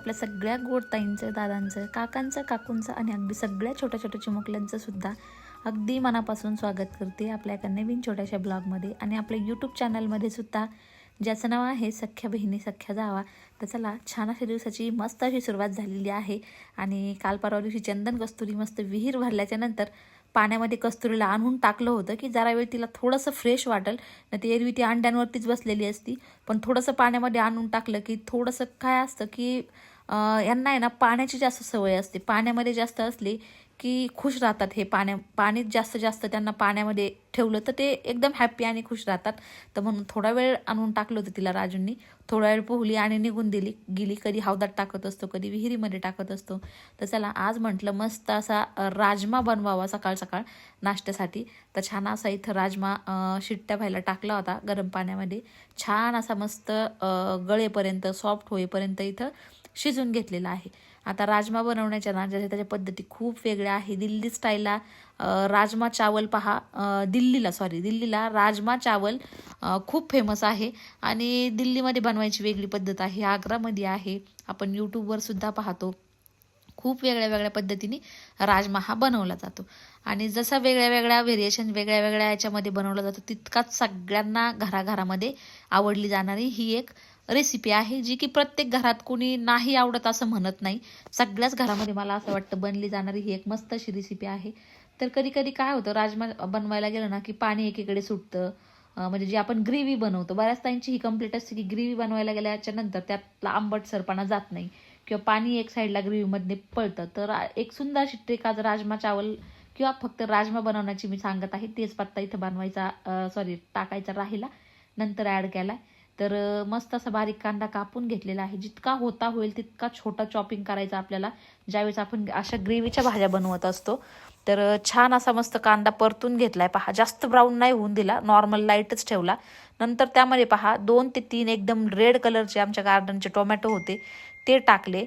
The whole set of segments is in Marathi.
आपल्या सगळ्या गोडताईंचं दादांचं काकांचं काकूंचं आणि अगदी सगळ्या छोट्या छोट्या चिमुकल्यांचं सुद्धा अगदी मनापासून स्वागत करते आपल्या एका नवीन छोट्याशा ब्लॉगमध्ये आणि आपल्या यूट्यूब चॅनलमध्ये सुद्धा. ज्याचं नाव आहे सख्या बहिणी सख्या जावा. तर चला छान अशा दिवसाची मस्त अशी सुरुवात झालेली आहे. आणि काल परवा दिवशी चंदन कस्तुरी मस्त विहीर भरल्याच्या नंतर पाण्यामध्ये कस्तुरीला आणून टाकलं होतं की जरा वेळ तिला थोडंसं फ्रेश वाटेल. न ती एरवी ती अंड्यांवरतीच बसलेली असती. पण थोडंसं पाण्यामध्ये आणून टाकलं की थोडंसं काय असतं की यांना आहे ना पाण्याची जास्त सवय असते. पाण्यामध्ये जास्त असली की खुश राहतात हे पाण्या पाणीत जास्त जास्त त्यांना पाण्यामध्ये ठेवलं तर ते एकदम हॅप्पी आणि खुश राहतात. तर म्हणून थोडा वेळ आणून टाकलं होतं तिला राजूंनी. थोडा वेळ पोहली आणि निघून दिली. गेली कधी हौदात टाकत असतो कधी विहिरीमध्ये टाकत असतो. तर चला आज म्हटलं मस्त असा राजमा बनवावा सकाळ सकाळ नाश्त्यासाठी. तर छान असा इथं राजमा शिट्ट्या व्हायला टाकला होता गरम पाण्यामध्ये. छान असा मस्त गळेपर्यंत सॉफ्ट होईपर्यंत इथं शिजून घेतलेला आहे. आता राजमा बनवण्याच्या ना ज्याच्या त्याच्या पद्धती खूप वेगळ्या आहे. दिल्ली स्टाईलला राजमा चावल पहा. दिल्लीला सॉरी दिल्लीला राजमा चावल खूप फेमस आहे. आणि दिल्लीमध्ये बनवायची वेगळी पद्धत आहे. आग्रामध्ये आहे. आपण यूट्यूबवर सुद्धा पाहतो. खूप वेगळ्या वेगळ्या पद्धतीने राजमा हा बनवला जातो. आणि जसा वेगळ्या वेगळ्या व्हेरिएशन वेगळ्या वेगळ्या याच्यामध्ये बनवला जातो तितकाच सगळ्यांना घराघरामध्ये आवडली जाणारी ही एक रेसिपी आहे जी की प्रत्येक घरात कोणी नाही आवडत असं म्हणत नाही. सगळ्याच घरामध्ये मला असं वाटतं बनली जाणारी ही एक मस्त अशी रेसिपी आहे. तर कधी कधी काय होतं राजमा बनवायला गेलं ना की पाणी एकीकडे सुटतं. म्हणजे जी आपण ग्रेव्ही बनवतो बऱ्याच ताईंची ही कंप्लीट असते की ग्रेव्ही बनवायला गेल्याच्यानंतर त्यातला आंबटसरपणा जात नाही किंवा पाणी एक साईडला ग्रेव्हीमध्ये पळतं. तर एक सुंदर अशी ट्रिक आज राजमा चावल किंवा फक्त राजमा बनवण्याची मी सांगत आहे. तेच पत्ता इथं बनवायचा सॉरी टाकायचा राहिला नंतर ॲड केला तर मस्त असा बारीक कांदा कापून घेतलेला आहे. जितका होता होईल तितका छोटा चॉपिंग करायचा आपल्याला. ज्यावेळेस आपण अशा ग्रेव्हीच्या भाज्या बनवत असतो. तर छान असा मस्त कांदा परतून घेतलाय. पहा जास्त ब्राऊन नाही होऊन दिला. नॉर्मल लाईटच ठेवला. नंतर त्यामध्ये पहा दोन ते तीन एकदम रेड कलरचे आमच्या गार्डनचे टोमॅटो होते. ते टाकले.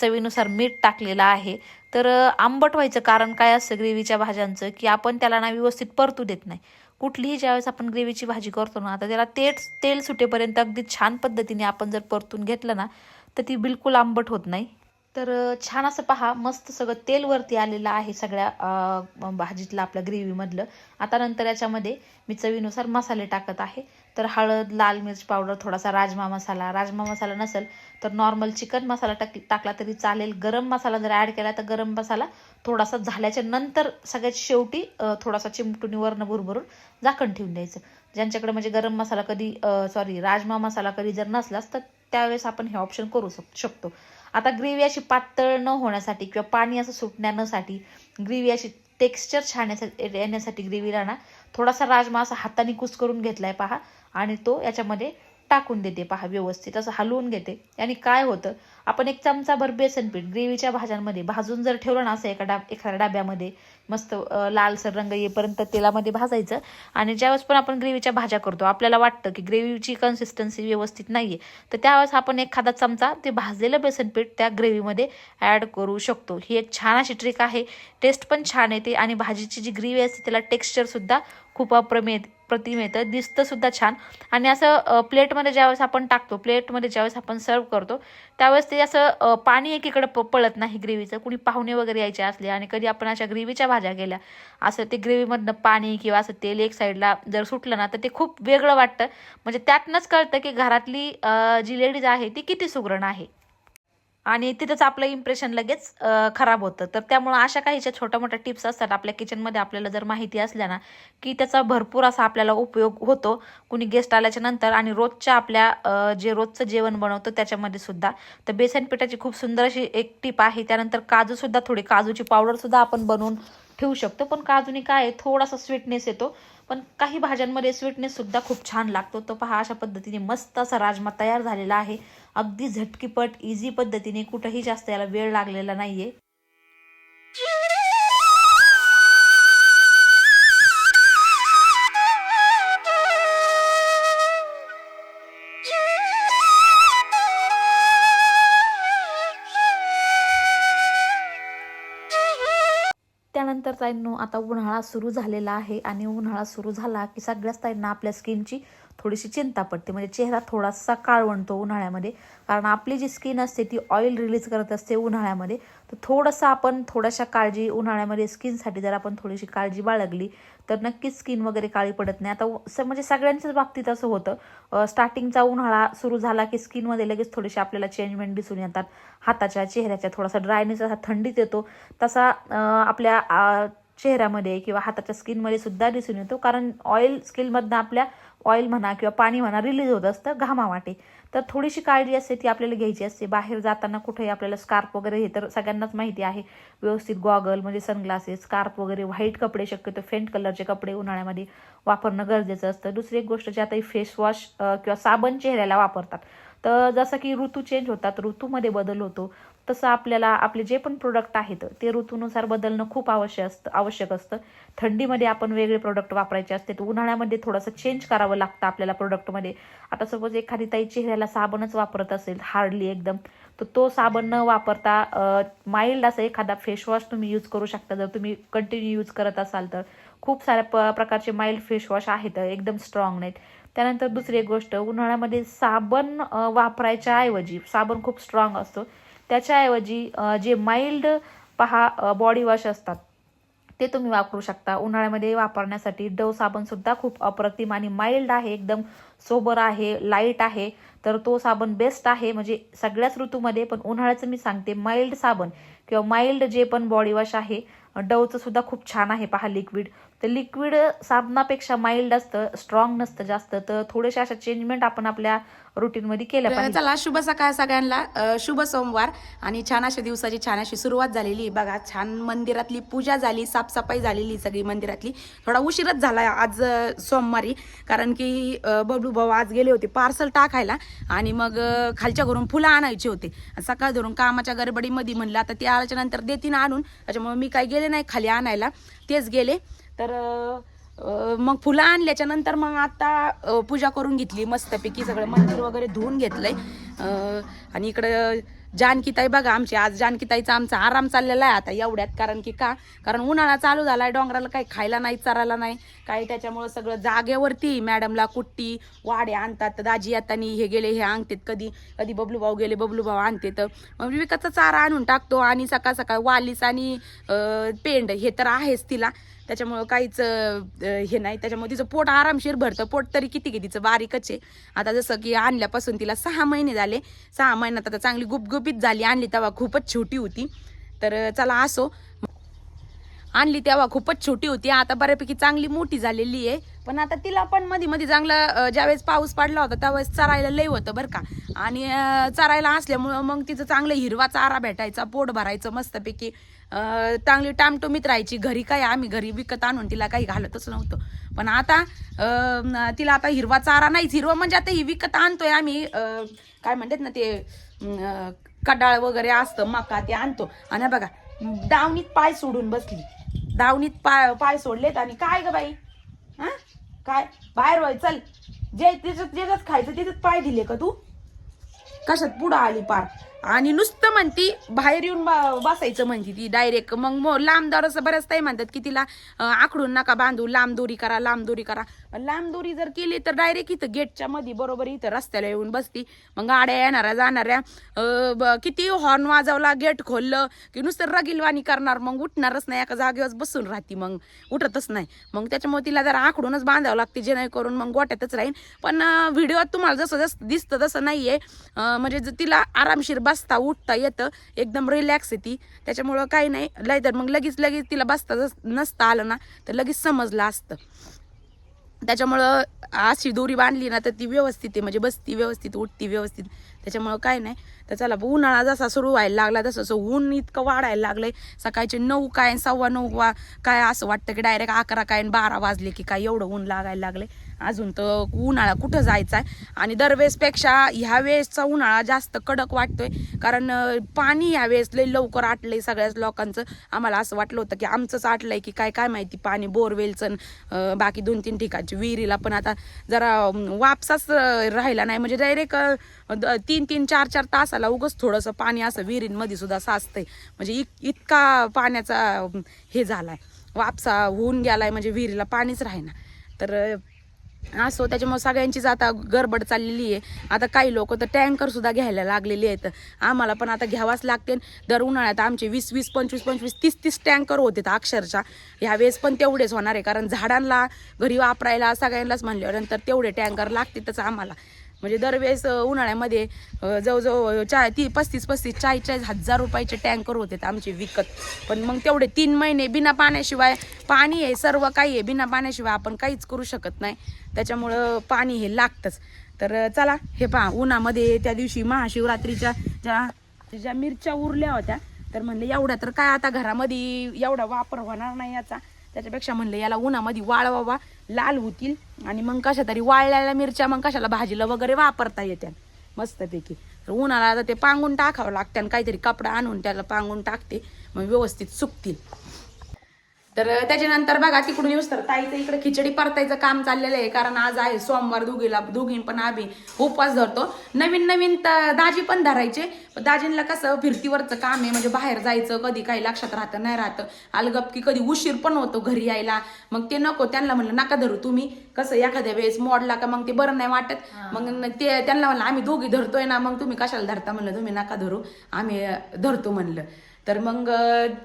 चवीनुसार मीठ टाकलेलं आहे. तर आंबट व्हायचं कारण काय असतं ग्रेव्हीच्या भाज्यांचं की आपण त्याला ना व्यवस्थित परतू देत नाही. कुठलीही ज्यावेळेस आपण ग्रेव्हीची भाजी करतो ना तर त्याला तेल तेल सुटेपर्यंत अगदी छान पद्धतीने आपण जर परतून घेतलं ना तर ती बिलकुल आंबट होत नाही. तर छान असं पहा मस्त सगळं तेल वरती आलेलं आहे सगळ्या भाजीतलं आपल्या ग्रेव्हीमधलं. आता नंतर याच्यामध्ये मी चवीनुसार मसाले टाकत आहे. तर हळद लाल मिरच पावडर थोडासा राजमा मसाला. राजमा मसाला नसेल तर नॉर्मल चिकन मसाला टाक टाकला तरी चालेल. गरम मसाला जर ॲड केला तर गरम मसाला थोडासा झाल्याच्यानंतर सगळ्यात शेवटी थोडासा चिमटुनी वरण भुरभरून झाकण ठेवून द्यायचं. ज्यांच्याकडे म्हणजे गरम मसाला कधी सॉरी राजमा मसाला कधी जर नसलाच तर त्यावेळेस आपण हे ऑप्शन करू शकतो. आता ग्रेव्ही अशी पातळ न होण्यासाठी किंवा पाणी असं सुटण्यासाठी ग्रेव्ही अशी टेक्स्चर छान येण्यासाठी ग्रेव्हीला ना थोडासा राजमा असा हाताने कुस करून घेतलाय पहा. आणि तो याच्यामध्ये टाकून देते पहा व्यवस्थित असं हलवून घेते. आणि काय होतं आपण एक चमचाभर बेसन पीठ ग्रेव्हीच्या भाज्यांमध्ये भाजून जर ठेवलं ना असं एका डाब एखाद्या डाब्यामध्ये मस्त लालसर रंग येईपर्यंत तेलामध्ये भाजायचं. आणि ज्यावेळेस पण आपण ग्रेव्हीच्या भाज्या करतो आपल्याला वाटतं की ग्रेव्हीची कन्सिस्टन्सी व्यवस्थित नाही आहे तर त्यावेळेस आपण एखादा चमचा ते भाजलेलं बेसन पीठ त्या ग्रेव्हीमध्ये ॲड करू शकतो. ही एक छान अशी ट्रिक आहे. टेस्ट पण छान येते आणि भाजीची जी ग्रेव्ही असते त्याला टेक्स्चरसुद्धा खूप अप्रमेय प्रतिम येतं. दिसतं सुद्धा छान. आणि असं प्लेटमध्ये ज्यावेळेस आपण टाकतो प्लेटमध्ये ज्यावेळेस आपण सर्व करतो त्यावेळेस ते असं पाणी एकीकडे प पळत नाही ग्रेव्हीचं. कुणी पाहुणे वगैरे यायचे असले आणि कधी आपण अशा ग्रेव्हीच्या भाज्या केल्या असं ते ग्रेव्हीमधनं पाणी किंवा असं तेल एक साईडला जर सुटलं ना तर ते खूप वेगळं वाटतं. म्हणजे त्यातनंच कळतं की घरातली जी लेडीज आहे ती किती सुगरण आहे. आणि तिथंच आपलं इम्प्रेशन लगेच खराब होतं. तर त्यामुळं अशा काही ज्या छोट्या मोठ्या टिप्स असतात आपल्या किचनमध्ये आपल्याला जर माहिती असल्या ना की त्याचा भरपूर असा आपल्याला उपयोग होतो. कुणी गेस्ट आल्याच्यानंतर आणि रोजच्या आपल्या जे रोजचं जेवण बनवतो त्याच्यामध्ये सुद्धा. तर बेसन पिठाची खूप सुंदर अशी एक टीप आहे. त्यानंतर काजूसुद्धा थोडी काजूची पावडरसुद्धा आपण बनवून ठेवू शकतो. पण काजूने काय आहे, थोडासा स्वीटनेस येतो. पण काही भाज्यांमध्ये स्वीटनेस सुद्धा खूप छान लागतो. तो पहा अशा पद्धतीने मस्त असा राजमा तयार झालेला आहे. अगदी झटकीपट इझी पद्धतीने कुठंही जास्त याला वेळ लागलेला नाहीये. ताईंनो आता उन्हाळा सुरू झालेला आहे आणि उन्हाळा सुरू झाला की सगळ्याच ताईंना आपल्या स्किनची थोडीशी चिंता पडते. म्हणजे चेहरा थोडासा काळवणतो उन्हाळ्यामध्ये. कारण आपली जी स्किन असते ती ऑइल रिलीज करत असते उन्हाळ्यामध्ये. तर थोडंसं आपण थोड्याशा काळजी उन्हाळ्यामध्ये स्किनसाठी जर आपण थोडीशी काळजी बाळगली तर नक्कीच स्किन वगैरे काळी पडत नाही. आता स- म्हणजे सगळ्यांच्याच बाबतीत असं होतं. स्टार्टिंगचा उन्हाळा सुरू झाला की स्किनमध्ये लगेच थोडेसे आपल्याला चेंजमेंट दिसून येतात. हाताच्या चेहऱ्याच्या थोडासा ड्रायनेस असा थंडीत येतो. तसा आपल्या चेहऱ्यामध्ये किंवा हाताच्या स्किनमध्ये सुद्धा दिसून येतो. कारण ऑइल स्किनमधनं आपल्या ऑइल म्हणा किंवा पाणी म्हणा रिलीज होत असतं घामावाटे तर थोडीशी काळजी असते ती आपल्याला घ्यायची असते. बाहेर जाताना कुठेही आपल्याला स्कार्फ वगैरे हे तर सगळ्यांनाच माहिती आहे. व्यवस्थित गॉगल म्हणजे सनग्लासेस स्कार्फ वगैरे व्हाईट कपडे शक्यतो फेंट कलरचे कपडे उन्हाळ्यामध्ये वापरणं गरजेचं असतं. दुसरी एक गोष्ट जी आता ही फेस वॉश किंवा साबण चेहऱ्याला वापरतात. तर जसं की ऋतू चेंज होतात ऋतूमध्ये बदल होतो तसं आपल्याला आपले जे पण प्रोडक्ट आहेत ते ऋतूनुसार बदलणं खूप आवश्यक असतं आवश्यक असतं. थंडीमध्ये आपण वेगळे प्रोडक्ट वापरायचे असते तर उन्हाळ्यामध्ये थोडंसं चेंज करावं लागतं आपल्याला प्रोडक्टमध्ये आता सपोज एखादी ताई चेहऱ्याला साबणच वापरत असेल हार्डली एकदम तर तो साबण न वापरता माइल्ड असा एखादा फेसवॉश तुम्ही यूज करू शकता. जर तुम्ही कंटिन्यू यूज करत असाल तर खूप साऱ्या प प्रकारचे माइल्ड फेसवॉश आहेत एकदम स्ट्रॉंग नाहीत. त्यानंतर दुसरी एक गोष्ट उन्हाळ्यामध्ये साबण वापरायच्या ऐवजी साबण खूप स्ट्रॉंग असतो. त्याच्याऐवजी जे माइल्ड पहा बॉडी वॉश असतात ते तुम्ही वापरू शकता. उन्हाळ्यामध्ये वापरण्यासाठी डव साबण सुद्धा खूप अप्रतिम आणि माइल्ड आहे एकदम सोबर आहे लाइट आहे. तर तो साबण बेस्ट आहे म्हणजे सगळ्याच ऋतूमध्ये पण उन्हाळ्याचं मी सांगते माइल्ड साबण किंवा माइल्ड जे पण बॉडी वॉश आहे डवचं सुद्धा खूप छान आहे पहा लिक्विड तर लिक्विड साबणापेक्षा माइल्ड असतं स्ट्रॉंग नसतं जास्त. तर थोडेशा अशा चेंजमेंट आपण आपल्या रुटीनमध्ये केल्या पाहिजे. चला शुभ सकाळ सगळ्यांना. शुभ सोमवार आणि छान अशा दिवसाची छान अशी सुरुवात झालेली बघा छान मंदिरातली पूजा झाली साफसफाई झालेली सगळी मंदिरातली. थोडा उशीरच झाला आज सोमवारी कारण की बबलू भाऊ आज गेले होते पार्सल टाकायला आणि मग खालच्या घरून फुलं आणायचे होते. सकाळ धरून कामाच्या गडबडीमध्ये म्हणलं आता ते आल्याच्यानंतर देतीन आणून. त्याच्यामुळे मी काही गेले नाही खाली आणायला. तेच गेले. तर मग फुलं आणल्याच्या नंतर मग आता पूजा करून घेतली. मस्तपैकी सगळं मंदिर वगैरे धुवून घेतलंय. आणि इकडं जानकीताई बघा आमची आज जानकीताईचा आमचा आराम चाललेला आहे आता एवढ्यात. कारण की का? कारण उन्हाळा चालू झालाय डोंगराला काही खायला नाही चरायला नाही. काही त्याच्यामुळं सगळं जागेवरती मॅडमला कुट्टी वाडे आणतात. दाजी येतानी हे गेले हे आणतात. कधी कधी बबलू भाऊ गेले बबलू भाऊ आणते तर मग विवेकाचा चारा आणून टाकतो आणि सकाळ सकाळ वालीस आणि पेंड हे तर आहेच तिला. त्याच्यामुळं काहीच हे नाही. त्याच्यामुळे तिचं पोट आरामशीर भरतं. पोट तरी किती किती तिचं बारीकच आहे. आता जसं की आणल्यापासून तिला सहा महिने झाले. सहा महिन्यात आता चांगली गुपगुपीत झाली. आणली तेव्हा खूपच छोटी होती. तर चला असो. आणली तेव्हा खूपच छोटी होती. आता बऱ्यापैकी चांगली मोठी झालेली आहे. पण आता तिला पण मध्ये मध्ये चांगलं ज्यावेळेस पाऊस पडला होता त्यावेळेस चरायला लय होतं बरं का. आणि चरायला असल्यामुळं मग तिचं चांगलं हिरवा चारा भेटायचा पोट भरायचं मस्तपैकी. चांगली टामटोमीत राहायची. घरी काय आम्ही घरी विकत आणून तिला काही घालतच नव्हतं. पण आता तिला आता हिरवा चारा नाहीच हिरवा म्हणजे आता ही विकत आणतोय आम्ही. काय म्हणतात ना ते कडाळ वगैरे असतं मका ते आणतो. आणि बघा दावणीत पाय सोडून बसली. दावणीत पाय पाय सोडलेत आणि काय ग बाई? हा? काय? बाहेर व्हाय चल. जे त्याच्यात जेच खायचं तिथेच पाय दिले का तू? कशात पुढं आली पार? आणि नुसतं म्हणती बाहेर येऊन बा- बसायचं म्हणती ती डायरेक्ट मग मो लांब असं बऱ्याच ताई म्हणतात की तिला आकडून आखडून नका बांधू लांब दोरी करा लांब दोरी करा. पण लांब दोरी जर केली तर डायरेक्ट इथं गेटच्या मध्ये बरोबर इथं रस्त्याला येऊन बसती. मग गाड्या येणाऱ्या जाणाऱ्या ब- किती हॉर्न वाजवला गेट खोललं की नुसतं रगिलवाणी करणार मग उठणारच नाही एका जागेवर बसून राहती मग. उठतच नाही. मग त्याच्यामुळे तिला जरा आखडूनच बांधावं लागते जेणेकरून मग गोट्यातच राहीन. पण व्हिडिओत तुम्हाला जसं जसं दिसतं तसं नाही आहे म्हणजे जर तिला आरामशीर बसता उठता येतं एकदम रिलॅक्स आहे ती. त्याच्यामुळं काही नाही. लय तर मग लगेच लगेच तिला बसता जस नसता आलं ना तर लगेच समजलं असतं. त्याच्यामुळं अशी दोरी बांधली ना तर ती व्यवस्थित आहे. म्हणजे बसती व्यवस्थित उठती व्यवस्थित. त्याच्यामुळं काय नाही. तर चला उन्हाळा जसा सुरू व्हायला लागला तसं तसं ऊन इतकं वाढायला लागलंय. सकाळचे नऊ काय सव्वा नऊ वा काय असं वाटतं की डायरेक्ट अकरा काय आणि बारा वाजले की काय एवढं ऊन लागायला लागले अजून तर उन्हाळा कुठं जायचा आहे? आणि दरवेळेसपेक्षा ह्या वेळेसचा उन्हाळा जास्त कडक वाटतोय. कारण पाणी ह्या वेळेस लई लवकर आटलंय सगळ्याच लोकांचं. आम्हाला असं वाटलं होतं की आमचंच आटलंय की काय काय माहिती पाणी बोरवेलचं बाकी दोन तीन ठिकाणची विहिरीला. पण आता जरा वापसाच राहिला नाही. म्हणजे डायरेक्ट तीन तीन चार चार तासाला उगच थोडंसं पाणी असं विहिरींमध्ये सुद्धा साचतंय. म्हणजे इत- इतका पाण्याचा हे हे झालाय. वापसा होऊन गेलाय म्हणजे विहिरीला पाणीच राहीना. तर असो त्याच्यामुळे सगळ्यांचीच आता गडबड चाललेली आहे. आता काही लोक तर टँकर सुद्धा घ्यायला लागलेले आहेत. आम्हाला पण आता घ्यावाच लागते. दर उन्हाळ्यात आमचे वीस वीस पंचवीस पंचवीस तीस तीस टँकर होते अक्षरशः. ह्यावेळेस पण तेवढेच होणार आहे. कारण झाडांना घरी वापरायला सगळ्यांनाच म्हणल्यानंतर तेवढे टँकर लागतातच आम्हाला. म्हणजे दरवेळेस उन्हाळ्यामध्ये जवळजवळ चा ती पस्तीस पस्तीस चाळीस चाळीस हजार रुपयाचे टँकर होते आमचे विकत. पण मग तेवढे तीन महिने बिना पाण्याशिवाय पाणी आहे सर्व काही आहे बिना पाण्याशिवाय आपण काहीच करू शकत नाही. त्याच्यामुळं पाणी हे लागतंच. तर चला हे पहा उन्हामध्ये त्या दिवशी महाशिवरात्रीच्या ज्या ज्या मिरच्या उरल्या होत्या तर म्हणले एवढ्या तर काय आता घरामध्ये एवढा वापर होणार नाही याचा. त्याच्यापेक्षा म्हणलं याला उन्हामध्ये वाळवावा लाल होतील. आणि मग कशा तरी वाळलेल्या मिरच्या मग कशाला भाजीला वगैरे वापरता येत्या मस्तपैकी. तर उन्हाला आता ते पांगून टाकावं लागतं आणि काहीतरी कपडा आणून त्याला पांगून टाकते. मग व्यवस्थित सुकतील. तर त्याच्यानंतर बघा तिकडून येऊस तर ताईचं इकडे खिचडी परतायचं काम चाललेलं आहे. कारण आज आहे सोमवार दोघीला दोघी पण आम्ही उपवास धरतो. नवीन नवीन दाजी पण धरायचे. दाजींना कसं फिरतीवरचं काम आहे. म्हणजे बाहेर जायचं कधी काही लक्षात राहतं नाही राहतं. अलगपकी कधी उशीर पण होतो घरी यायला. मग ते नको त्यांना म्हणलं नका धरू तुम्ही. कसं एखाद्या वेळेस मोडला का मग ते बरं नाही वाटत. मग ते त्यांना म्हणलं आम्ही दोघी धरतोय ना. मग तुम्ही कशाला धरता? म्हणलं तुम्ही नका धरू. आम्ही धरतो. म्हणलं. तर मग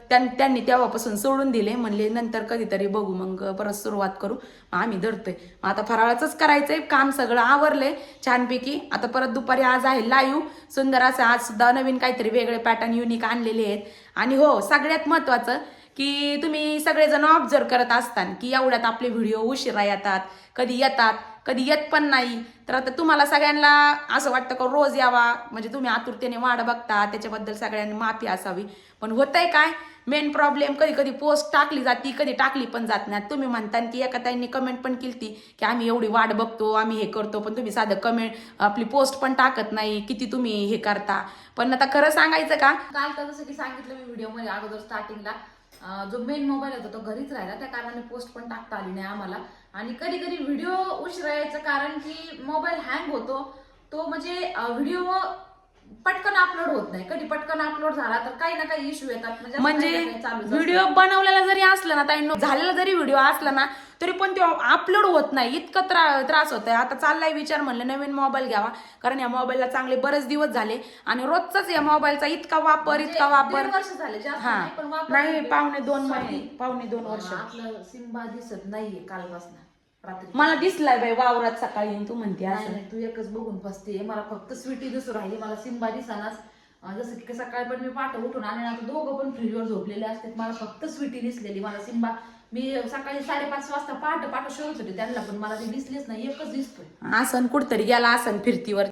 त्यां- त्यांनी तेव्हापासून सोडून दिले. म्हणले नंतर कधीतरी बघू मग परत सुरुवात करू. आम्ही धरतोय. मग आता फराळाचंच करायचंय. काम सगळं आवरलंय छानपैकी. आता परत दुपारी आज आहे लाईव्ह सुंदर असं आज सुद्धा नवीन काहीतरी वेगळे पॅटर्न युनिक आणलेले आहेत. आणि हो सगळ्यात महत्वाचं की तुम्ही सगळेजण ऑब्झर्व करत असताना की एवढ्यात आपले व्हिडिओ उशिरा येतात कधी येतात कधी येत पण नाही. तर आता तुम्हाला सगळ्यांना असं वाटतं का रोज यावा? म्हणजे तुम्ही आतुरतेने वाढ बघता त्याच्याबद्दल सगळ्यांनी माफी असावी. पण होतंय काय? मेन प्रॉब्लेम कधी कधी पोस्ट टाकली जाती कधी टाकली पण जात नाही. तुम्ही म्हणता की एका ताईंनी कमेंट पण केली की आम्ही एवढी वाट बघतो आम्ही हे करतो पण तुम्ही साधं कमेंट आपली पोस्ट पण टाकत नाही. किती तुम्ही हे करता? पण आता खरं सांगायचं का? काल तर जसं की सांगितलं मी व्हिडिओमध्ये अगोदर स्टार्टिंगला जो मेन मोबाईल होता तो घरीच राहिला. त्या कारणाने पोस्ट पण टाकता आली नाही आम्हाला. आणि कधी कधी व्हिडिओ उशिरा यायचं कारण की मोबाईल हँग होतो. तो म्हणजे व्हिडिओ पटकन अपलोड होत नाही. कधी पटकन अपलोड झाला तर काही ना काही इश्यू येतात. म्हणजे असं म्हणजे काही ना काही चालूच असतं. व्हिडिओ बनवलेला जरी असला ना ताईंनो झालेला जरी व्हिडिओ असला ना तरी पण तो अपलोड होत नाही. इतकं त्रा त्रास होतोय. आता चाललाय विचार म्हणलं नवीन मोबाईल घ्यावा. कारण या मोबाईलला चांगले बरेच दिवस झाले. आणि रोजचाच या मोबाईलचा इतका वापर इतका वापर म्हणजे दीड वर्ष झाले जास्त हा. नाही, पण वापर नाही पावणे दोन. महिने पावणे दोन वर्ष. आपलं सिम्बा दिसत नाहीये कालपासून. रात्री. मला दिसलाय बाई वावरात सकाळी तू म्हणते नाही असं. नाही तू एकच बघून फसते मला फक्त स्वीटी दिसू राहिली. मला सिंबा दिसानाच अं, जसं की सकाळी पण मी पाठ उठून आणि आता दोघं पण फ्रीजवर झोपलेले असतात. मला फक्त स्वीटी दिसलेली. मला सिंबा मी सकाळी साडेपाच वाजता पहाट पहाट शोधत होते त्यांना पण मला ते दिसलेच नाही. एकच दिसतोय. आसन कुठतरी गेला आसन फिरतीवर.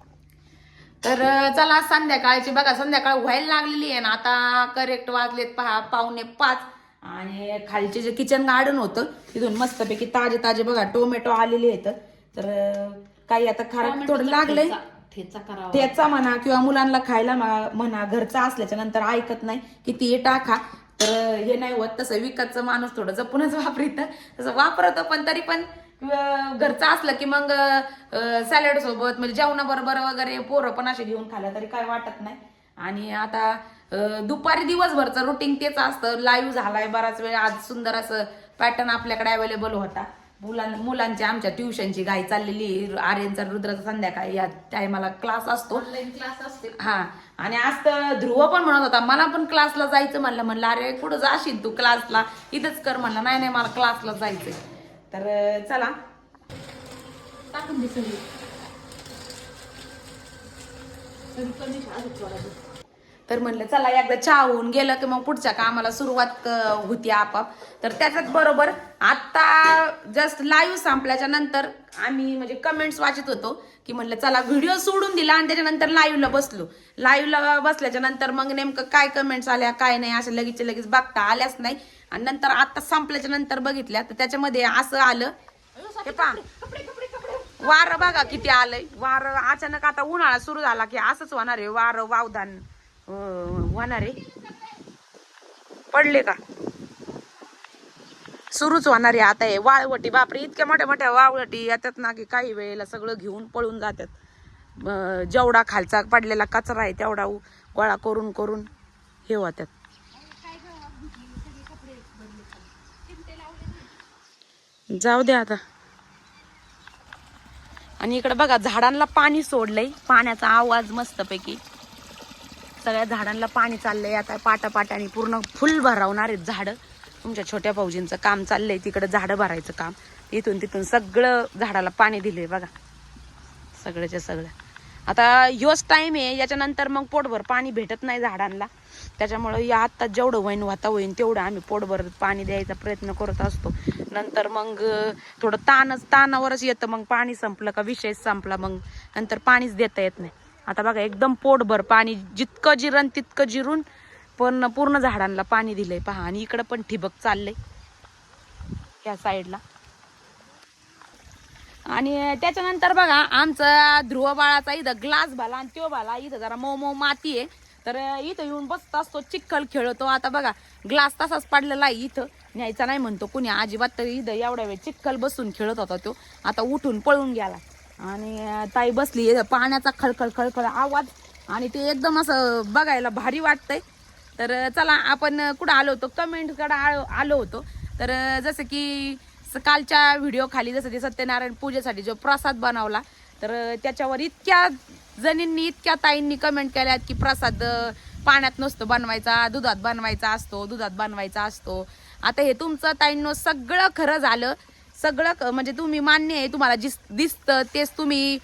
तर अं, चला संध्याकाळची बघा संध्याकाळ व्हायला लागलेली आहे ना. आता करेक्ट वाजलेत पहा पावणे पाच. आणि खालचे जे किचन गार्डन होतं तिथून मस्तपैकी ताजे ताजे बघा टोमॅटो आलेले आहेत. तर काही आता खारट थोडं लागलंय. ठेचा करावा. म्हणा किंवा मुलांना खायला म्हणा घरचा असल्याच्या नंतर ऐकत नाही किती टाका. तर हे नाही होत तसं विकतचं माणूस थोडं जपूनच वापरित. तसं वापरतो पण तरी पण घरचं असलं की मग सॅलड सोबत म्हणजे जेवणाबरोबर वगैरे पोरं पण असे घेऊन खाल्लं तरी काय वाटत नाही. आणि आता दुपारी दिवसभरचं रुटीन तेच असतं. लाईव्ह झालाय बराच वेळ. आज सुंदर असं पॅटर्न आपल्याकडे अवेलेबल होता. मुलां मुलांची आमच्या ट्युशनची घाई चाललेली. आर्यनचा रुद्राचा संध्याकाळी या टायमाला क्लास असतो. क्लास असते. हा. आणि आज तर ध्रुव पण म्हणत होता मला पण क्लासला जायचं म्हणलं. म्हणलं अरे कुठं जाशील तू क्लासला इथंच कर म्हणलं. नाही नाही मला क्लासला जायचंय. तर चला. टाकून दे सगळी सगळी कमी शाळा सोडायची. तर म्हणलं चला एकदा चहा होऊन गेलं की मग पुढच्या कामाला सुरुवात होती आपाप तर त्याच्यात बरोबर आता जस्ट लाईव्ह संपल्याच्या नंतर आम्ही म्हणजे कमेंट्स वाचत होतो की म्हणलं चला व्हिडिओ सोडून दिला आणि त्याच्यानंतर लाईव्हला बसलो. लाईव्हला बसल्याच्या नंतर मग नेमकं काय कमेंट्स आल्या काय नाही असं लगेच लगेच बघता आल्याच नाही. आणि नंतर आता संपल्याच्या नंतर बघितल्या तर त्याच्यामध्ये असं आलं हे पा वारं बघा किती आलंय. वारं अचानक आता उन्हाळा सुरू झाला की असंच होणार आहे. वारं वावधान. अं, होणार आहे पडले का? सुरूच होणार आहे आता हे. वाळवटी बापरे इतक्या मोठ्या मोठ्या वाळवटी येतात ना की काही वेळेला सगळं घेऊन पळून जातात. जेवढा खालचा पडलेला कचरा आहे तेवढा गोळा करून करून हे होतात. जाऊ द्या आता. आणि इकडे बघा झाडांना पाणी सोडलंय. पाण्याचा आवाज मस्तपैकी. सगळ्या झाडांना पाणी चाललंय. आता पाटा पाटाने पूर्ण फुल भरवणार आहेत झाडं. तुमच्या छोट्या भाऊजींचं काम चाललंय. तिकडे झाडं भरायचं काम. इथून तिथून सगळं झाडाला पाणी दिलंय बघा. सगळ्याच्या सगळं आता ह्योच टाईम आहे. याच्यानंतर मग पोटभर पाणी भेटत नाही झाडांना. त्याच्यामुळं या आत्ता जेवढं होईन वाता होईन तेवढं आम्ही पोटभर पाणी द्यायचा प्रयत्न करत असतो. नंतर मग थोडं ताणच ताणावरच येतं. मग पाणी संपलं का विषय संपला. मग नंतर पाणीच देता येत नाही. आता बघा एकदम पोटभर पाणी जितकं जिरण तितकं जिरून पण पूर्ण झाडांना पाणी दिलंय. पहा आणि इकडं पण ठिबक चाललंय. या साईडला. आणि त्याच्यानंतर बघा आमचा ध्रुव बाळाचा इथं ग्लास भाला आणि त्यो भाला इथं जरा मऊ मऊ माती आहे. तर इथं येऊन बसत असतो चिखल खेळतो. आता बघा ग्लास तसाच पडलेला आहे इथं. न्यायचा नाही म्हणतो कुणी. अजिबात तर इथं एवढ्या वेळ चिखल बसून खेळत होता तो. आता उठून पळून गेला. आणि ताई बसली. पाण्याचा खळखळ खळखळ आवाज. आणि ते एकदम असं बघायला भारी वाटतंय. तर चला आपण कुठं आलो होतो? कमेंटकडे आलो होतो. तर जसं की कालच्या व्हिडिओ खाली जसं ते सत्यनारायण पूजेसाठी जो प्रसाद बनवला तर त्याच्यावर इतक्या जणींनी इतक्या ताईंनी कमेंट केल्यात की प्रसाद पाण्यात नसतो बनवायचा दुधात बनवायचा असतो दुधात बनवायचा असतो. आता हे तुमचं ताईंनो सगळं खरं झालं. सगळं म्हणजे तुम्ही मान्य आहे तुम्हाला जिस दिसतं तेच तुम्ही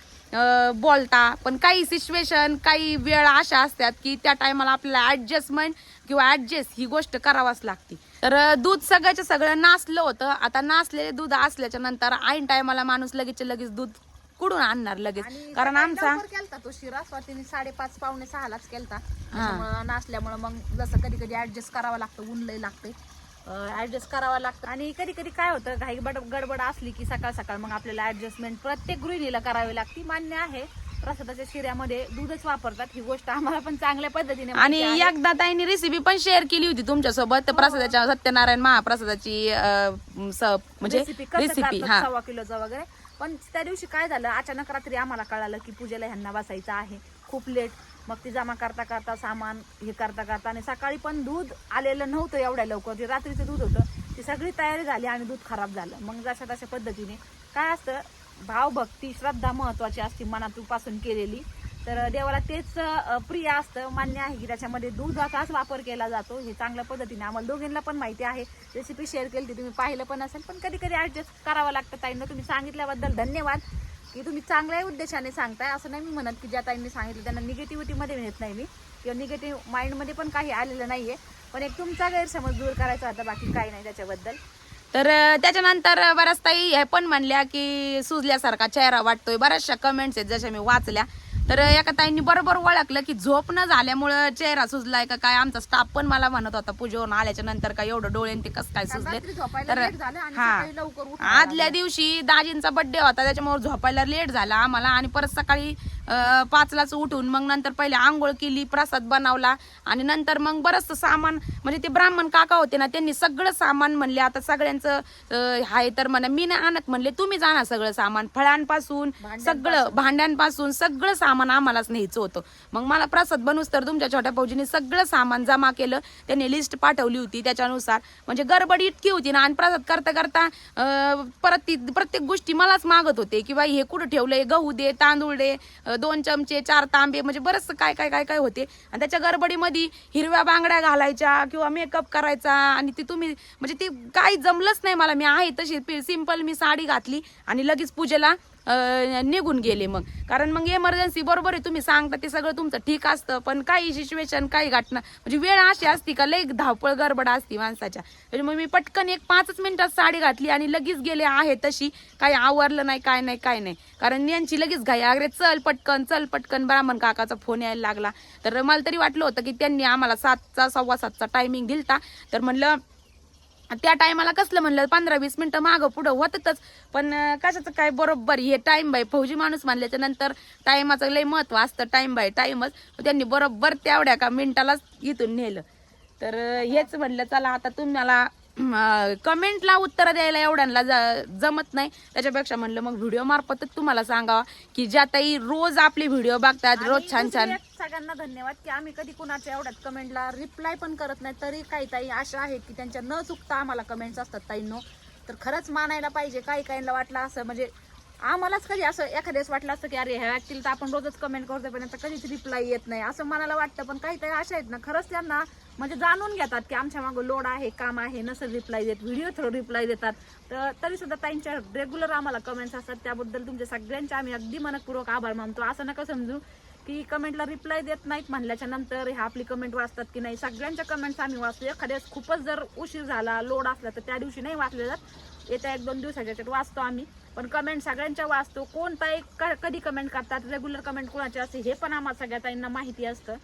बोलता. पण काही सिच्युएशन काही वेळ अशा असतात की त्या टायमाला आपल्याला ऍडजस्टमेंट किंवा ऍडजस्ट ही गोष्ट करावाच लागते. तर दूध सगळ्याच्या सगळं नासलं होतं. आता नासलेले दूध असल्याच्या नंतर ऐन टायमाला माणूस लगेच लगेच दूध कुठून आणणार लगेच? कारण आमचा केलता तो शिरा. स्वातीने साडेपाच पावणे सहालाच केलता. त्याच्यामुळं नासल्यामुळं मग जसं कधी कधी ऍडजस्ट करावं लागतं ऊन लई लागते ऍडजस्ट करावं लागतं. आणि कधी कधी काय होतं घाई बड गडबड असली की सकाळ सकाळ मग आपल्याला ऍडजस्टमेंट प्रत्येक गृहिणीला करावी लागते. मान्य आहे प्रसादाच्या शिऱ्यामध्ये दूधच वापरतात. ही गोष्ट आम्हाला पण चांगल्या पद्धतीने आणि. एकदा ताईंनी रेसिपी पण शेअर केली होती तुमच्यासोबत. प्रसादाच्या सत्यनारायण महाप्रसादाची म्हणजे रेसिपी हा. सव्वा किलोचा वगैरे. पण त्या दिवशी काय झालं अचानक रात्री आम्हाला कळालं की पूजेला ह्यांना बसायचं आहे. खूप लेट मग ती जमा करता करता सामान हे करता करता आणि सकाळी पण दूध आलेलं नव्हतं एवढ्या लवकर. जे रात्रीचं दूध होतं ती सगळी तयारी झाली आणि दूध खराब झालं. मग जशा तशा पद्धतीने काय असतं भावभक्ती श्रद्धा महत्त्वाची असते मनातूपासून केलेली. तर देवाला तेच प्रिय असतं मान्य आहे की त्याच्यामध्ये दुधाचाच वापर केला जातो. हे चांगल्या पद्धतीने आम्हाला दोघींना पण माहिती आहे. रेसिपी शेअर केली ती तुम्ही पाहिलं पण असेल पण कधी कधी ॲडजस्ट करावं लागतं ताईंना तुम्ही सांगितल्याबद्दल धन्यवाद. की तुम्ही चांगल्या उद्देशाने सांगताय असं नाही मी म्हणत की ज्या ताईंनी सांगितलं त्यांना निगेटिव्हिटीमध्ये नेत नाही मी. किंवा निगेटिव्ह माइंडमध्ये पण काही आलेलं नाही आहे पण एक तुमचा गैरसमज दूर करायचा होता बाकी काही नाही त्याच्याबद्दल. तर त्याच्यानंतर बऱ्याच ताई हे पण म्हणल्या की सुजल्यासारखा चेहरा वाटतोय. बऱ्याचशा कमेंट्स आहेत जशा मी वाचल्या. तर एका ताईंनी बरोबर ओळखलं की झोप न झाल्यामुळं चेहरा सुजलाय का काय? आमचा स्टाफ पण मला म्हणत होता पूजेवरून आल्याच्यानंतर काय एवढं डोळे ते कसं काय सुजले? तर हा. आदल्या दिवशी दाजींचा बर्थडे होता त्याच्यामुळे झोपायला लेट झाला आम्हाला आणि परत सकाळी पाचलाच उठून मग नंतर पहिले आंघोळ केली प्रसाद बनवला आणि नंतर मग बरंचसं सामान म्हणजे ते ब्राह्मण काका होते ना त्यांनी सगळं सामान म्हणले. आता सगळ्यांचं आहे तर म्हणा मी नाही आणत म्हणले तुम्ही जाणार सगळं सामान. फळांपासून सगळं भांड्यांपासून सगळं सामान आम्हालाच न्यायचं होतं. मग मला प्रसाद बनवूस तर तुमच्या छोट्या भाऊजीने सगळं सामान जमा केलं त्यांनी लिस्ट पाठवली होती त्याच्यानुसार. म्हणजे गडबड इतकी होती ना आणि प्रसाद करता करता परत ती प्रत्येक गोष्टी मलाच मागत होते की बाई हे कुठं ठेवलंय? गहू दे तांदूळ दे दोन चमचे चार तांबे म्हणजे बरंच काय काय काय काय होते. आणि त्याच्या गडबडीमध्ये हिरव्या बांगड्या घालायच्या किंवा मेकअप करायचा. आणि ती तुम्ही म्हणजे ती काही जमलंच नाही मला. मी आहे तशी सिंपल मी साडी घातली आणि लगेच पूजेला निघून गेले मग. कारण मग इमर्जन्सी बरोबर आहे तुम्ही सांगता ते सगळं तुमचं ठीक असतं पण काही सिच्युएशन काही घटना म्हणजे वेळ अशी असती का लई धावपळ गडबड असती माणसाच्या. म्हणजे मग मी पटकन एक पाचच मिनिटात साडी घातली आणि लगेच गेले आहे तशी. काही आवरलं नाही काय नाही काय नाही. कारण यांची लगेच घाई. अरे चल पटकन चल पटकन. ब्राह्मण काकाचा फोन यायला लागला. तर मला तरी वाटलं होतं की त्यांनी आम्हाला सातचा सव्वा सातचा टायमिंग दिलता. तर म्हणलं त्या टायमाला कसलं म्हणलं पंधरा वीस मिनिटं मागं पुढं होतच पण कशाचं काय बरोबर हे टाइम बाय फौजी माणूस मानल्याच्या नंतर टायमाचं लय महत्त्व असतं टाइम बाय टाइमच त्यांनी बरोबर तेवढ्या का मिनिटालाच इथून नेलं. तर हेच म्हणलं चला आता तुम्हाला कमेंटला उत्तर द्यायला एवढ्यांना जमत नाही. त्याच्यापेक्षा म्हणलं मग व्हिडिओ मार्फतच तुम्हाला सांगावा की ज्या ताई रोज आपले व्हिडिओ बघतात रोज छान छान. सगळ्यांना धन्यवाद की आम्ही कधी कुणाच्या एवढ्यात कमेंटला रिप्लाय पण करत नाही तरी काही ताई अशा आहेत की त्यांच्या न चुकता आम्हाला कमेंट्स असतात ताईंनो. तर खरंच मानायला पाहिजे काही काहींना वाटलं असं म्हणजे आम्हालाच कधी असं एखाद्याच वाटलं असतं की अरे ह्या व्यक्तीला तर आपण रोजच कमेंट करतो पण आता कधीच रिप्लाय येत नाही. असं मनाला वाटतं पण काही काही अशा आहेत ना खरंच त्यांना म्हणजे जाणून घेतात की आमच्या मागं लोड आहे काम आहे नसेल रिप्लाय देत व्हिडिओ थ्रू रिप्लाय देतात. तर तरी सुद्धा त्यांच्या रेग्युलर आम्हाला कमेंट्स असतात. त्याबद्दल तुमच्या सगळ्यांचे आम्ही अगदी मनपूर्वक आभार मानतो. असं नका समजू की कमेंटला रिप्लाय देत नाहीत म्हणल्याच्या नंतर ह्या आपली कमेंट वाचतात की नाही. सगळ्यांच्या कमेंट्स आम्ही वाचतो. एखाद्यास खूपच जर उशीर झाला लोड असला तर त्या दिवशी नाही वाचले जात. येत्या एक दोन दिवसाच्या वाचतो आम्ही. पण कमेंट सगळ्यांच्या वाचतो. कोणता एक कधी कमेंट करतात? रेग्युलर कमेंट कोणाचे असते हे पण आम्हाला सगळ्या ताईंना माहिती असतं.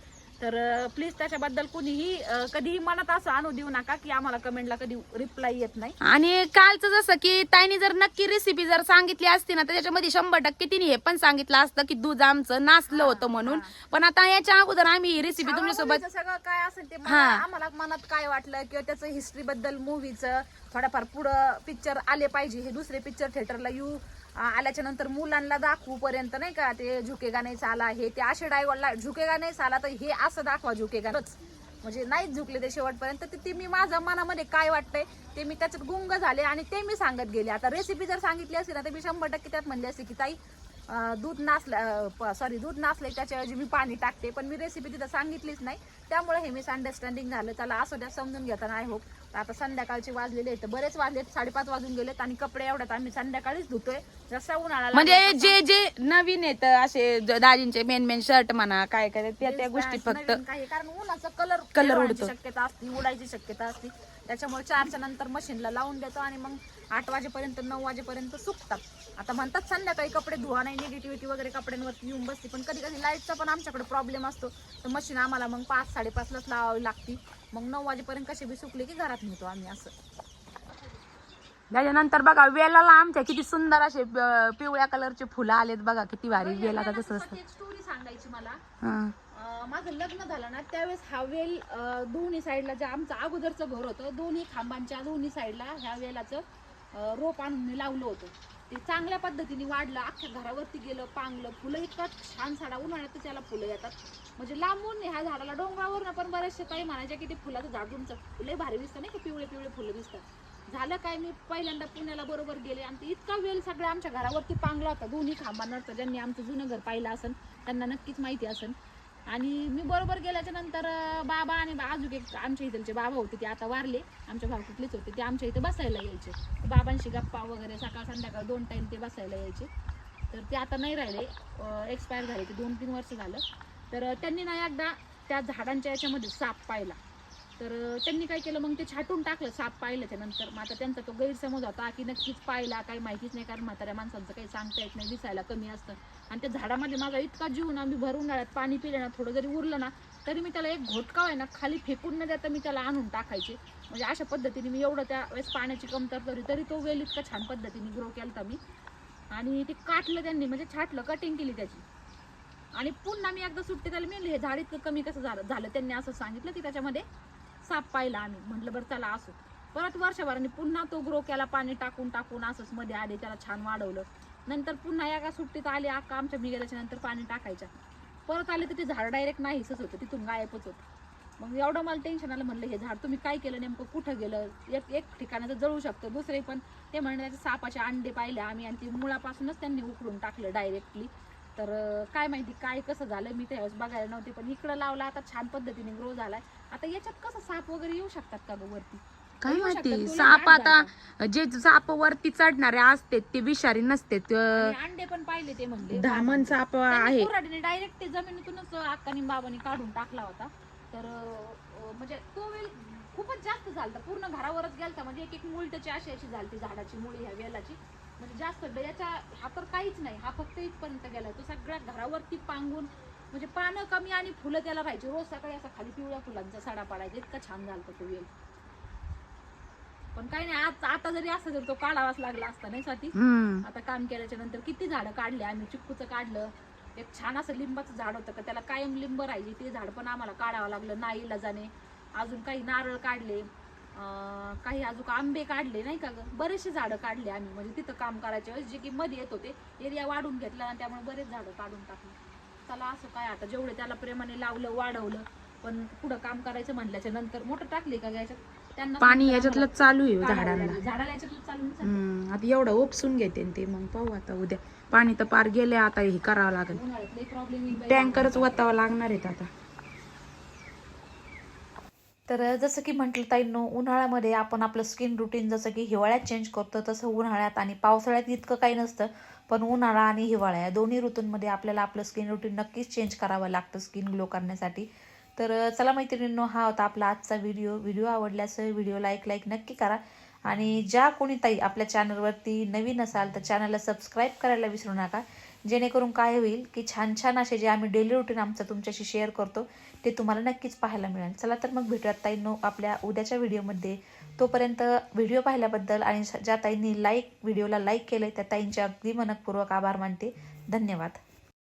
तर प्लीज त्याच्याबद्दल कुणीही कधीही मनात असं आणू देऊ नका की आम्हाला कमेंटला कधी रिप्लाय येत नाही. आणि कालचं जसं की ताईने जर नक्की रेसिपी जर सांगितली असती ना तर त्याच्यामध्ये शंभर टक्के तिने हे पण सांगितलं असतं की दूध आमचं नाचलं होतं म्हणून. पण आता याच्या अगोदर आम्ही ही रेसिपी तुमच्यासोबत सगळं काय असेल ते मला- हा. आम्हाला मनात काय वाटलं किंवा त्याचं हिस्ट्री बद्दल मूवीचं थोड्याफार पुढं पिक्चर आले पाहिजे हे दुसरे पिक्चर थिएटरला येऊ. आल्याच्यानंतर मुलांना दाखवू पर्यंत नाही का ते झुकेगा नाही चाला हे ते असे डायव्हरला झुकेगा नाही चाला तर हे असं दाखवा झुकेगाच म्हणजे नाहीच झुकले ते शेवटपर्यंत तर ते मी माझ्या मनामध्ये काय वाटतंय ते मी त्याच्यात गुंग झाले आणि ते मी सांगत गेले. आता रेसिपी जर सांगितली असती ना तर मी शंभर टक्के त्यात म्हणले असते की ताई दूध नासलं सॉरी दूध नासले त्याच्याऐवजी मी पाणी टाकते. पण मी रेसिपी तिथं सांगितलीच नाही. त्यामुळे हे मिसअंडरस्टँडिंग झालं. त्याला असं द्या समजून घेताना आय होप आता संध्याकाळचे वाजलेले आहेत बरेच वाजलेत साडेपाच वाजून गेलेत आणि कपडे एवढ्यात आम्ही संध्याकाळीच धुतोय. जसा उन्हाळा म्हणजे जे जे नवीन येत असे दाजींचे मेन मेन शर्ट म्हणा काय काय त्या त्या गोष्टी फक्त काही कारण उन्हाचा कलर उडण्याची उडतो. शक्यता असते उडायची शक्यता असते. त्याच्यामुळे चारच्या नंतर मशीनला लावून देतो आणि मग आठ वाजेपर्यंत नऊ वाजेपर्यंत सुकतात. आता म्हणतात संध्याकाळी कपडे धुवा नाही निगेटिव्हिटी वगैरे कपड्यांवरती येऊन बसते पण कधी कधी लाईटचा पण आमच्याकडे प्रॉब्लेम असतो. तर मशीन आम्हाला मग पाच साडेपाचलाच लावावी लागती. मग नऊ वाजेपर्यंत कसे बी सुकले की घरात नेतो आम्ही असं. त्याच्यानंतर बघा वेलाला आमच्या किती सुंदर असे पिवळ्या कलरचे फुलं आलेत बघा किती भारी. वेलाचा कसं असतं? स्टोरी सांगायची मला. माझं लग्न झालं ना त्यावेळेस हा वेल दोन्ही साईडला जे आमचं अगोदरचं घर होतं दोन्ही खांबांच्या दोन्ही साईडला ह्या वेलाचं रोप आणून लावलं होतं. ते चांगल्या पद्धतीने वाढलं अख्ख्या घरावरती गेलं पांगलं फुलं इतका छान साडा उन्हाळ्यातच त्याला फुलं येतात. म्हणजे लांबून ह्या झाडाला डोंगरावर पण बरेचसे काही म्हणायचे की ते फुलाचं झाड तुमचं फुले भारी दिसतं नाही का? पिवळे पिवळे फुलं दिसतात. झालं काय? मी पहिल्यांदा पुण्याला बरोबर गेले आणि ते इतका वेळ सगळ्या आमच्या घरावरती पांगला होता. दोन्ही खांबांवरचं ज्यांनी आमचं जुनं घर पाहिलं असेल त्यांना नक्कीच माहिती असेल आणि मी बरोबर गेल्याच्यानंतर बाबा आणि बा- अजून एक आमच्या इथलचे बाबा होते ते आता वारले. आमच्या भावकीतलेच होते ते आमच्या इथे बसायला यायचे. बाबांशी गप्पा वगैरे सकाळ संध्याकाळ दोन टाईम ते बसायला यायचे. तर ते आता नाही राहिले. एक्सपायर झाले ते दोन तीन वर्ष झालं. तर त्यांनी ना एकदा त्या झाडांच्या याच्यामध्ये साप पाहिला. तर त्यांनी काय केलं मग ते छाटून टाकलं साप पाहिल्याच्या नंतर मग आता त्यांचा तो गैरसमज होता की नक्कीच पाहिला काही माहितीच नाही कारण म्हाताऱ्या माणसांचं काही सांगता येत नाही दिसायला कमी असतं. आणि त्या झाडामध्ये माझा इतका जीव ना मी भरून उन्हाळ्यात पाणी पिलं ना थोडं जरी उरलं ना तरी मी त्याला एक घोटकाव आहे ना खाली फेकून न देता मी त्याला आणून टाकायचे. म्हणजे अशा पद्धतीने मी एवढं त्या वेळेस पाण्याची कमतरता होती तरी तो वेल इतका छान पद्धतीने ग्रो केला मी. आणि ते काटलं त्यांनी म्हणजे छाटलं कटिंग केली त्याची. आणि पुन्हा मी एकदा सुट्टी त्याला मी हे झाड इतकं कमी कसं झालं? झालं त्यांनी असं सांगितलं की त्याच्यामध्ये साप पाहिला आम्ही. म्हटलं बरं चला असो. परत वर्षभराने पुन्हा तो ग्रोक्याला पाणी टाकून टाकून असंच मध्ये आले त्याला छान वाढवलं. नंतर पुन्हा एका सुट्टीत आले अक्का आमच्या मी गेल्याच्यानंतर पाणी टाकायच्या. परत आले तर ते झाड डायरेक्ट नाहीच होतं तिथून गायबच होतं. मग एवढं मला टेन्शन आलं म्हणलं हे झाड तुम्ही काय केलं नेमकं कुठं गेलं? एक एक ठिकाणाचं जळू शकतं दुसरे पण ते म्हणले त्याचे सापाचे अंडे पाहिले आम्ही आणि ते मुळापासूनच त्यांनी उकळून टाकलं डायरेक्टली तर काय माहिती काय कसं झालं मी त्यावेळेस बघायला नव्हते पण इकडं लावला आता छान पद्धतीने ग्रो झालाय. आता याच्यात कसं साप वगैरे येऊ शकतात का ग वरती? काय येऊ शकतात, माहिती साप आता. जे साप वरती चढणारे असते ते विषारी नसते आणि अंडे पण पाहिले ते म्हणले धामण साप आहे डायरेक्ट ते जमिनीतूनच अक्कानी बाबांनी काढून टाकला होता. तर अं, म्हणजे तो वेळ खूपच जास्त झालता पूर्ण घरावरच गेलता म्हणजे एक एक त्याची अशी अशी झालती झाडाची मुळी ह्या वेलाची. म्हणजे जास्त याच्या हा तर काहीच नाही. हा फक्त इथपर्यंत गेला तो सगळ्या घरावरती पांगून म्हणजे पानं कमी आणि फुलं त्याला राहायची रोज सकाळी असा खाली पिवळ्या फुलांचा सडा पडायचा. इतका छान झालता तो वेल पण काही नाही आज आता जरी असं जर तो काढावाच लागला असता नाही स्वाती? हम्म. आता काम केल्याच्यानंतर किती झाडं काढले आम्ही? चिक्कूचं काढलं. एक छान असं लिंबाचं झाड होतं का? त्याला कायम लिंब राहायची. ते झाड पण आम्हाला काढावं लागलं. नाईला जाणे. अजून काही नारळ काढले. काही अजून आंबे काढले नाही का ग? बरेचसे झाडं काढले आम्ही. म्हणजे तिथं काम करायच्या वेळेस जे की मध्ये येत होते एरिया वाढून घेतला आणि त्यामुळे बरेच झाडं काढून टाकले. चला असं काय आता जेवढे त्याला प्रेमाने लावलं वाढवलं पण पुढं काम करायचं म्हणल्याच्या नंतर मोठं टाकले का याच्यात? त्यांना पाणी याच्यातलं चालू आहे हो झाडांना. झाडाला याच्यातलं चालू. आता एवढं उपसून घेते ते मग पाहू आता उद्या. पाणी तर पार गेले आता हे करावं लागेल. टँकरच वतावं लागणार आहेत आता. तर जसं की म्हटलं ताईंनो उन्हाळ्यामध्ये आपण आपलं स्किन रुटीन जसं की हिवाळ्यात चेंज करतो तसं उन्हाळ्यात आणि पावसाळ्यात इतकं काही नसतं पण उन्हाळा आणि हिवाळा या दोन्ही ऋतूंमध्ये आपल्याला आपलं स्किन रुटीन नक्कीच चेंज करावं लागतं स्किन ग्लो करण्यासाठी. तर चला मैत्रिणींनो हा होता आपला आजचा व्हिडिओ व्हिडिओ आवडल्यास व्हिडिओ लाईक लाईक नक्की करा. आणि ज्या कोणी ताई आपल्या चॅनलवरती नवीन असाल तर चॅनलला सबस्क्राईब करायला विसरू नका. जेणेकरून काय होईल की छान छान असे जे आम्ही डेली रुटीन आमचं तुमच्याशी शेअर करतो ते तुम्हाला नक्कीच पाहायला मिळेल. चला तर मग भेटूयात ताईंनो आपल्या उद्याच्या व्हिडिओमध्ये. तोपर्यंत व्हिडिओ पाहिल्याबद्दल आणि ज्या ताईंनी लाईक व्हिडिओला लाईक केलं त्या ताईंचे अगदी मनपूर्वक आभार मानते. धन्यवाद.